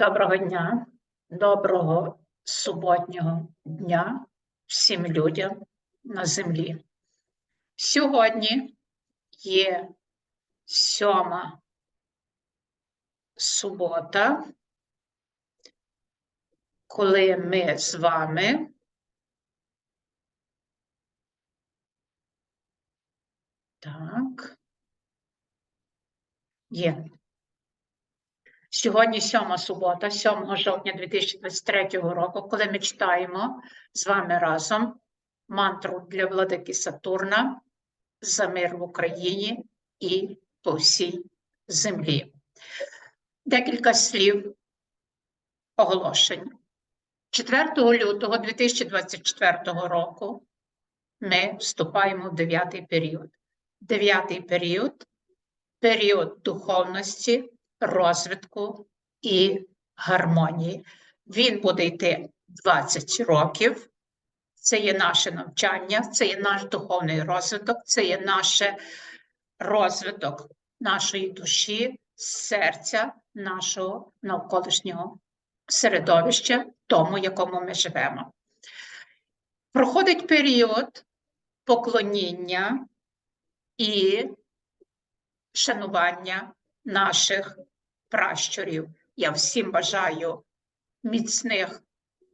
Доброго дня, доброго суботнього дня всім людям на землі. Сьогодні є сьома субота, коли ми з вами так, є. Сьогодні сьома субота, 7 жовтня 2023 року, коли ми читаємо з вами разом мантру для владики Сатурна за мир в Україні і по всій землі. Декілька слів оголошень. 4 лютого 2024 року ми вступаємо в дев'ятий період. Дев'ятий період період духовності розвитку і гармонії. Він буде йти 20 років. Це є наше навчання, це є наш духовний розвиток, це є наш розвиток нашої душі, серця, нашого навколишнього середовища, тому, якому ми живемо. Проходить період поклоніння і шанування наших пращурів. Я всім бажаю міцних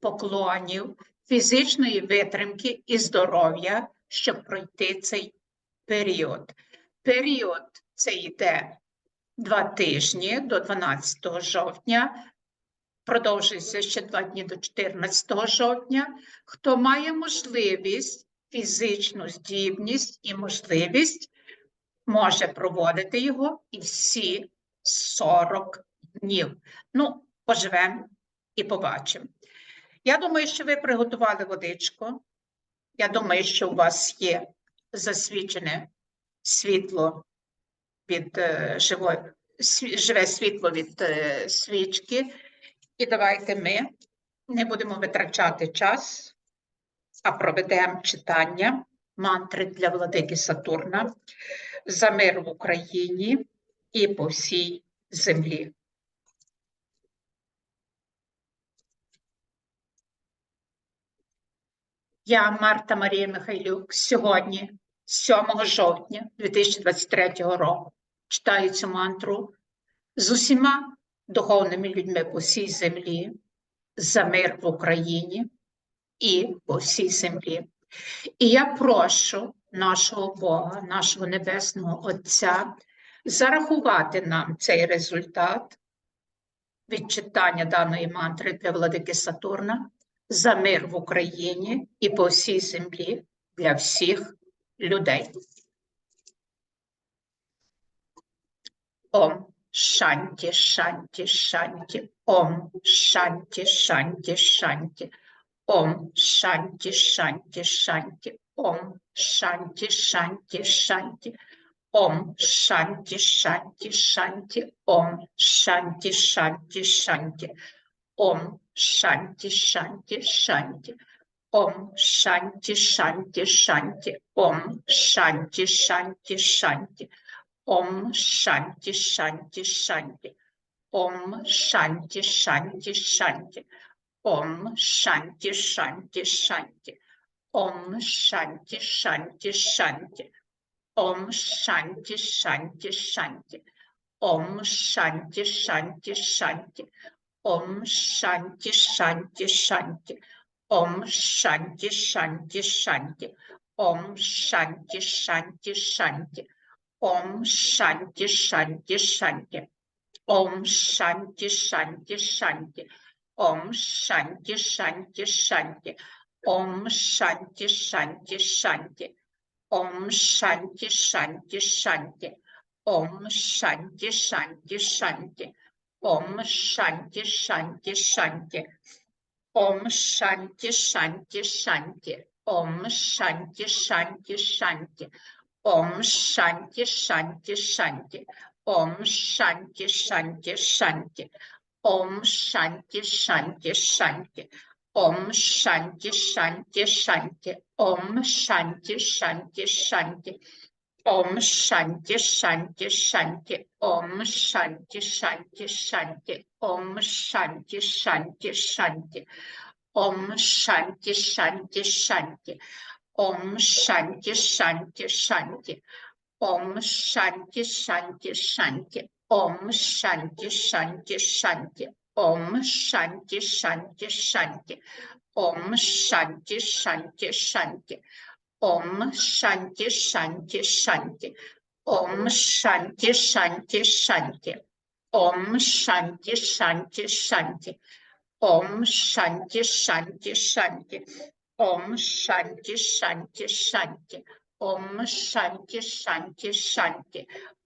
поклонів, фізичної витримки і здоров'я, щоб пройти цей період. Період це йде два тижні до 12 жовтня. Продовжується ще два дні до 14 жовтня. Хто має можливість, фізичну здібність і можливість, може проводити його і всі 40 днів. Ну, поживемо і побачимо. Я думаю, що ви приготували водичку. Я думаю, що у вас є засвічене світло від е, живої, живе світло від е, свічки. І давайте ми не будемо витрачати час, а проведемо читання мантри для владики Сатурна за мир в Україні і по всій землі. Я Марта Марія Михайлюк сьогодні, 7 жовтня 2023 року, читаю цю мантру з усіма духовними людьми по всій землі, за мир в Україні і по всій землі. І я прошу нашого Бога, нашого Небесного Отця зарахувати нам цей результат від читання даної мантри для владики Сатурна за мир в Україні і по всій землі для всіх людей. Ом Шанті, Шанті, Шанті, Ом Шанті, Шанті, Шанті, Ом Шанті, Шанті, Шанті, Ом Шанті, Шанті, Шанті. Ом Шанті Шанті Шанті. Ом Шанті Шанті Шанті. Ом Шанті Шанті Шанті. Ом Шанті Шанті Шанті. Ом Шанті Шанті Шанті. Ом Шанті Шанті Шанті. Ом Шанті Шанті Шанті Ом Шанті Шанті Шанті Ом Шанті Шанті Шанті Ом Шанті Шанті Шанті. Ом Шанті Шанті Шанті. Ом Шанті Шанті Шанті. Ом Шанті Шанті Шанті. Ом Шанті Шанті Шанті. Ом Шанті Шанті Шанті. Ом Шанті Шанті Шанті. Ом Шанті Шанті Шанті. Ом Шанті Шанті Шанті. Ом Шанті Шанті Шанті. Ом Шанті Шанті Шанті. Ом Шанті Шанті Шанті. Ом Шанті Шанті Шанті. Ом Шанті Шанті Шанті. Ом Шанті Шанті Шанті. Ом Шанті Шанті Шанті. Om Shanti Shanti Shanti. Om Shanti Shanti Shanti. Om Shanti Shanti Shanti. Om Shanti Shanti Shanti. Om Shanti Shanti Shanti. Om Shanti Shanti Shanti. Om Shanti Shanti Shanti. Om Shanti Shanti Shanti. Om Shanti Shanti Shanti. Om Shanti Shanti Shanti. Om Shanti Shanti Shanti. Om Shanti Shanti Shanti. Om Shanti Shanti Shanti. Om Shanti Shanti Shanti. Om Shanti Shanti Shanti. Om Shanti Shanti Shanti. Om Shanti Shanti Shanti. Om Shanti Shanti Shanti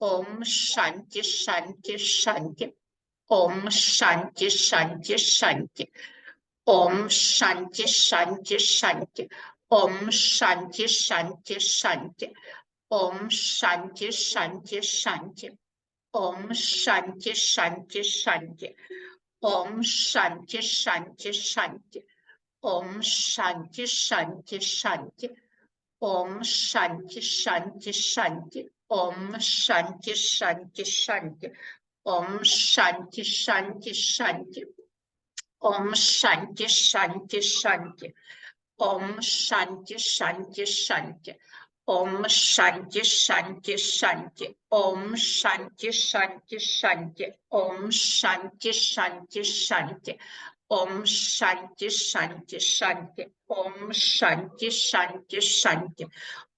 Om Shanti Shanti Shanti. Om Shanti Shanti Shanti. Om Shanti Shanti Shanti. Om Shanti Shanti Shanti. Om Shanti Shanti Shanti. Om Shanti Shanti Shanti. Om Shanti Shanti Shanti. Om Shanti Shanti Shanti. Om Shanti Shanti Shanti Om Shanti Shanti Shanti. Om Shanti Shanti Shanti. Om Shanti Shanti Shanti. Om Shanti Shanti Shanti. Om Shanti Shanti Shanti. Om Shanti Shanti Shanti. Om Shanti Shanti Shanti. Om Shanti Shanti Shanti. Om Shanti Shanti Shanti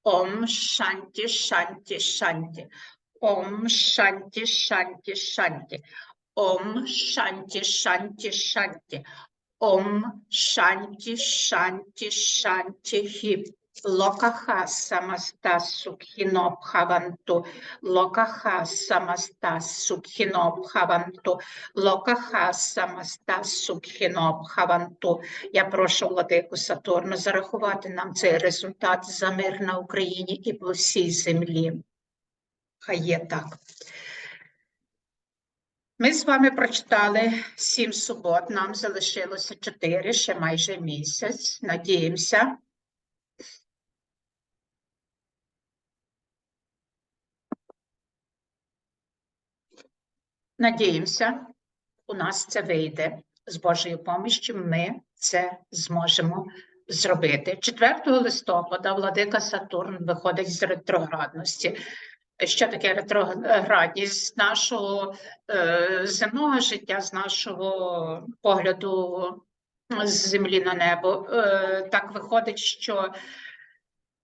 Om Shanti Shanti Shanti. Om Shanti Shanti Shanti. Om Shanti Shanti Shanti. Om Shanti Shanti Shanti Samasta Sukhino Bhavantu Lokaha Samasta Sukhino Локаха самаста сукхіно бхаванту. Я прошу владику Сатурна зарахувати нам цей результат за мир на Україні і по всій землі. Хай є так. Ми з вами прочитали сім субот, нам залишилося чотири, ще майже місяць. Надіємося. Надіємося, у нас це вийде. З Божою помощю ми це зможемо зробити. 4 листопада владика Сатурн виходить з ретроградності. Що таке ретроградність з нашого е, земного життя, з нашого погляду з землі на небо? Е, так виходить, що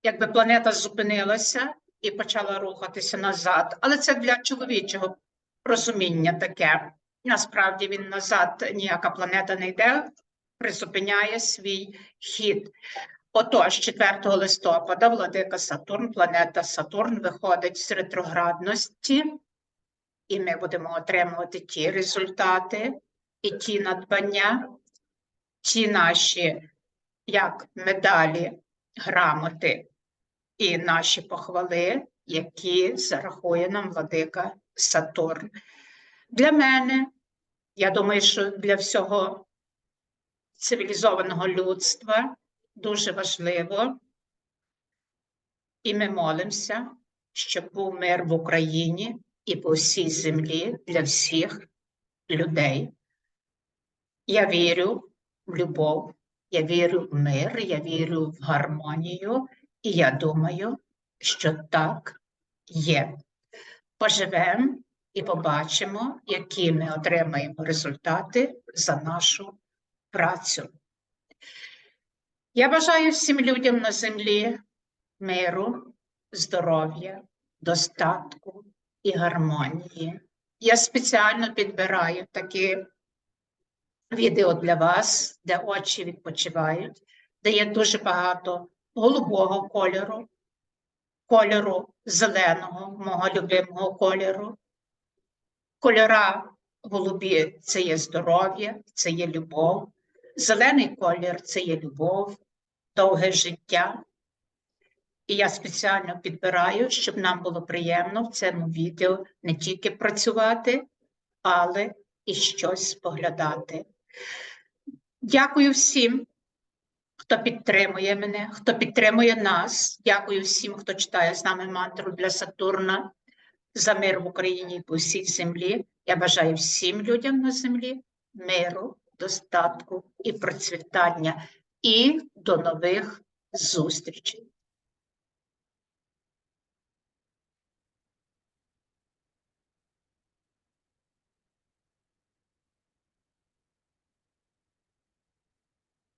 якби планета зупинилася і почала рухатися назад, але це для чоловічого розуміння таке. Насправді він назад ніяка планета не йде, призупиняє свій хід. Отож, 4 листопада владика Сатурн, планета Сатурн виходить з ретроградності, і ми будемо отримувати ті результати і ті надбання, ті наші як медалі, грамоти і наші похвали, які зарахує нам владика Сатурн. Для мене, я думаю, що для всього цивілізованого людства дуже важливо, і ми молимося, щоб був мир в Україні і по всій землі для всіх людей. Я вірю в любов, я вірю в мир, я вірю в гармонію, і я думаю, що так є. Поживемо і побачимо, які ми отримаємо результати за нашу працю. Я бажаю всім людям на землі миру, здоров'я, достатку і гармонії. Я спеціально підбираю такі відео для вас, де очі відпочивають, де є дуже багато голубого кольору, кольору зеленого, мого любимого кольору. Кольора голубі це є здоров'я, це є любов. Зелений колір це є любов, довге життя. І я спеціально підбираю, щоб нам було приємно в цьому відео не тільки працювати, але і щось споглядати. Дякую всім, хто підтримує мене, хто підтримує нас. Дякую всім, хто читає з нами мантру для Сатурна за мир в Україні і по всій землі. Я бажаю всім людям на землі миру, достатку і процвітання. І до нових зустрічей.